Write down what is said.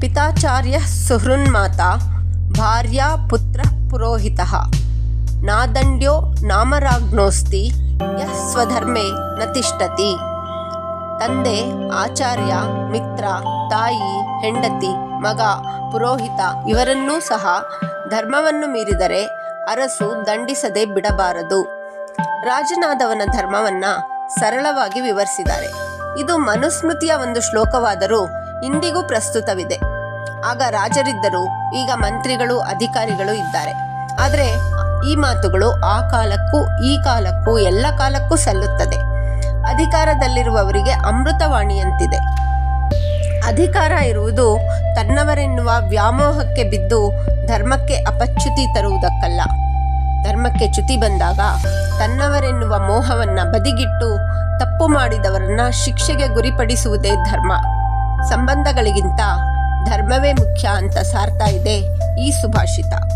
ಪಿತಾಚಾರ್ಯ ಸುಹೃನ್ಮಾತ, ಭಾರ್ಯಾ ಪುತ್ರ ಪುರೋಹಿತ. ನಾದಂಡ್ಯೋ ನಾಮರಾಜ್ಞೋಸ್ತಿ, ಯಃ ಸ್ವಧರ್ಮೇ ನ ತಿಷ್ಟತಿ ತಂದೆ ಆಚಾರ್ಯ, ಮಿತ್ರ, ತಾಯಿ, ಹೆಂಡತಿ, ಮಗ, ಪುರೋಹಿತ ಇವರನ್ನೂ ಸಹ ಧರ್ಮವನ್ನು ಮೀರಿದರೆ ಅರಸು ದಂಡಿಸದೆ ಬಿಡಬಾರದು. ರಾಜನಾದವನ ಧರ್ಮವನ್ನ ಸರಳವಾಗಿ ವಿವರಿಸಿದ್ದಾರೆ. ಇದು ಮನುಸ್ಮೃತಿಯ ಒಂದು ಶ್ಲೋಕವಾದರೂ ಇಂದಿಗೂ ಪ್ರಸ್ತುತವಿದೆ. ಆಗ ರಾಜರಿದ್ದರು, ಈಗ ಮಂತ್ರಿಗಳು, ಅಧಿಕಾರಿಗಳು ಇದ್ದಾರೆ. ಆದರೆ ಈ ಮಾತುಗಳು ಆ ಕಾಲಕ್ಕೂ ಈ ಕಾಲಕ್ಕೂ ಎಲ್ಲ ಕಾಲಕ್ಕೂ ಸಲ್ಲುತ್ತದೆ. ಅಧಿಕಾರದಲ್ಲಿರುವವರಿಗೆ ಅಮೃತವಾಣಿಯಂತಿದೆ. ಅಧಿಕಾರ ಇರುವುದು ತನ್ನವರೆನ್ನುವ ವ್ಯಾಮೋಹಕ್ಕೆ ಬಿದ್ದು ಧರ್ಮಕ್ಕೆ ಅಪಚ್ಯುತಿ ತರುವುದಕ್ಕಲ್ಲ. ಧರ್ಮಕ್ಕೆ ಚ್ಯುತಿ ಬಂದಾಗ ತನ್ನವರೆನ್ನುವ ಮೋಹವನ್ನ ಬದಿಗಿಟ್ಟು ತಪ್ಪು ಮಾಡಿದವರನ್ನ ಶಿಕ್ಷೆಗೆ ಗುರಿಪಡಿಸುವುದೇ ಧರ್ಮ. ಸಂಬಂಧಗಳಿಗಿಂತ ಧರ್ಮವೇ ಮುಖ್ಯ ಅಂತ ಸಾರ್ತಾ ಇದೆ ಈ ಸುಭಾಷಿತ.